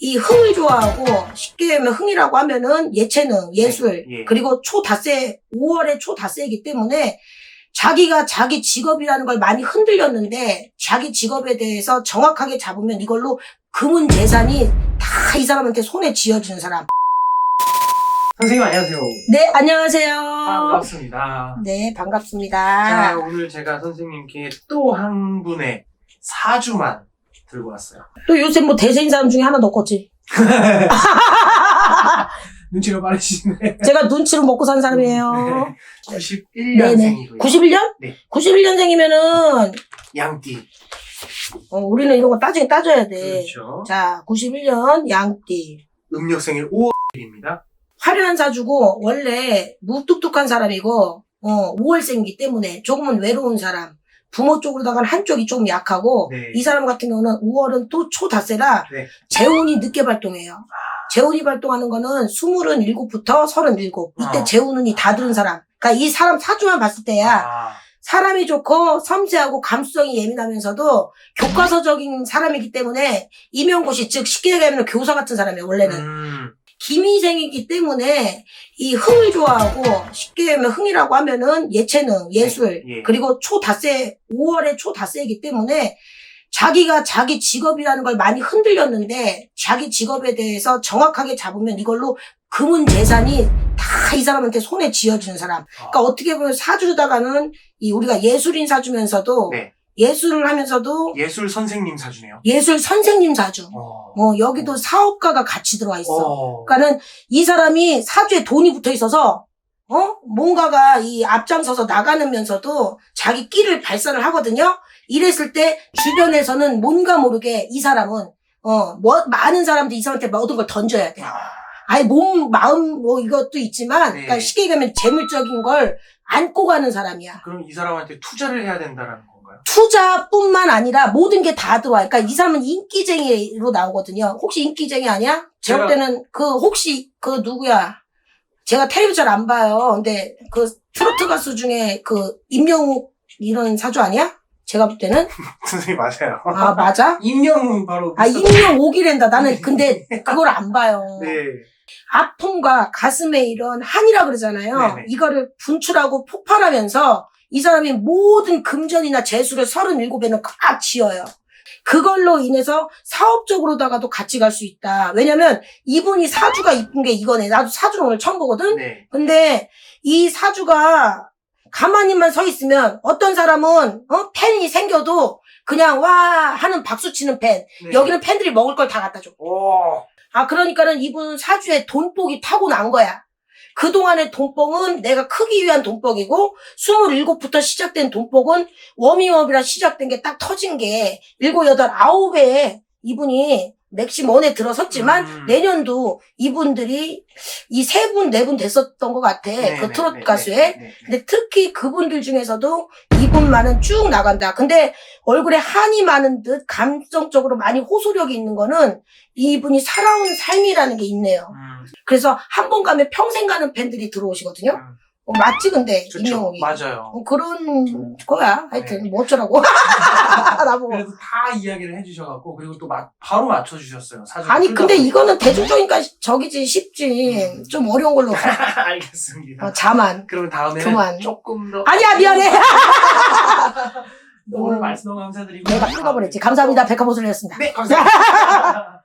이 흥을 좋아하고 쉽게 하면 흥이라고 하면은 예체능, 예술 예. 그리고 초다세 5월에 초다세이기 때문에 자기가 자기 직업이라는 걸 많이 흔들렸는데 자기 직업에 대해서 정확하게 잡으면 이걸로 금은 재산이 다 이 사람한테 손에 쥐어주는 사람. 선생님 안녕하세요. 네, 안녕하세요. 반갑습니다. 네, 자, 반갑습니다. 오늘 제가 선생님께 또 한 분의 사주만 들고 왔어요. 또 요새 뭐 대세인 사람 중에 하나 넣었지. 눈치가 빠르시네. 제가 눈치로 먹고 산 사람이에요. 네네. 91년생이고요. 91년? 네. 91년생이면은 양띠. 어, 우리는 이런 거 따지긴 따져야 돼. 그렇죠. 자, 91년 양띠. 음력 생일 5월입니다. 화려한 사주고 원래 무뚝뚝한 사람이고 어, 5월생이기 때문에 조금은 외로운 사람. 부모 쪽으로다가는 한쪽이 조금 약하고 네. 이 사람 같은 경우는 5월은 또 초다세라 네. 재운이 늦게 발동해요. 재운이 발동하는 거는 27부터 37. 이때 어. 재운운이 다 들은 사람. 그러니까 이 사람 사주만 봤을 때야 아, 사람이 좋고 섬세하고 감수성이 예민하면서도 교과서적인 사람이기 때문에 임용고시 즉 쉽게 얘기하면 교사 같은 사람이에요 원래는 음, 기미생이기 때문에 이 흥을 좋아하고 쉽게 하면 흥이라고 하면은 예체능 예술 예. 그리고 초다세 5월에 초다세이기 때문에 자기가 자기 직업이라는 걸 많이 흔들렸는데 자기 직업에 대해서 정확하게 잡으면 이걸로 금은 재산이 다 이 사람한테 손에 쥐어주는 사람 그러니까 어떻게 보면 사주다가는 이 우리가 예술인 사주면서도 네. 예술을 하면서도 예술 선생님 사주네요. 예술 선생님 사주. 어. 뭐 여기도 사업가가 같이 들어와 있어. 어. 그러니까는 이 사람이 사주에 돈이 붙어 있어서 어 뭔가가 이 앞장서서 나가면서도 자기 끼를 발산을 하거든요. 이랬을 때 주변에서는 뭔가 모르게 이 사람은 어 뭐, 많은 사람들이 이 사람한테 모든 걸 던져야 돼. 아, 아니 몸 마음 뭐 이것도 있지만 네. 그러니까 쉽게 얘기하면 재물적인 걸 안고 가는 사람이야. 그럼 이 사람한테 투자를 해야 된다는 건가요? 투자뿐만 아니라 모든 게 다 들어와. 그러니까 이 사람은 인기쟁이로 나오거든요. 혹시 인기쟁이 아니야? 제가 때는 그 혹시 그 누구야? 제가 텔레비 잘 안 봐요. 근데 그 트로트 가수 중에 그 임영웅 이런 사주 아니야? 제가 볼 때는 선생님 맞아요. 아 맞아? 임명웅 바로. 아 임영옥이란다. 나는 근데 그걸 안 봐요. 네. 아픔과 가슴에 이런 한이라 그러잖아요. 네네. 이거를 분출하고 폭발하면서 이 사람이 모든 금전이나 재수를 37배는 꽉 쥐어요. 그걸로 인해서 사업적으로다가도 같이 갈 수 있다. 왜냐면 이분이 사주가 이쁜 게 이거네. 나도 사주를 오늘 처음 보거든? 네. 근데 이 사주가 가만히만 서 있으면 어떤 사람은 어? 팬이 생겨도 그냥 와 하는 박수 치는 팬. 네. 여기는 팬들이 먹을 걸 다 갖다 줘. 오. 아, 그러니까는 이분 사주에 돈복이 타고 난 거야. 그동안의 돈복은 내가 크기 위한 돈복이고, 27부터 시작된 돈복은 워밍업이라 시작된 게 딱 터진 게, 7, 8, 9배에 이분이 맥심 원에 들어섰지만, 음. 내년도 이분들이 이 세 분, 네 분 됐었던 것 같아. 네, 그 네, 트롯 네, 가수에. 네, 네. 근데 특히 그분들 중에서도 이분만은 쭉 나간다. 근데 얼굴에 한이 많은 듯 감정적으로 많이 호소력이 있는 거는 이분이 살아온 삶이라는 게 있네요. 음, 그래서 한 번 가면 평생 가는 팬들이 들어오시거든요. 음. 어, 맞지 근데 그쵸. 임영웅이. 맞아요. 어, 그런 거야. 하여튼 네. 뭐 어쩌라고. 나보고. 그래도 다 이야기를 해주셔갖고 그리고 또 마- 바로 맞춰주셨어요. 사주. 아니 근데 이거는 대중적이니까 적이지 쉽지. 음. 좀 어려운 걸로. 알겠습니다. 어, 자만. 그럼 다음에는 그만. 조금 더 아니야 미안해. 오늘 말씀 너무 감사드리고 내가 끊어버렸지. 감사합니다. 백화보슬이었습니다. 네 감사합니다.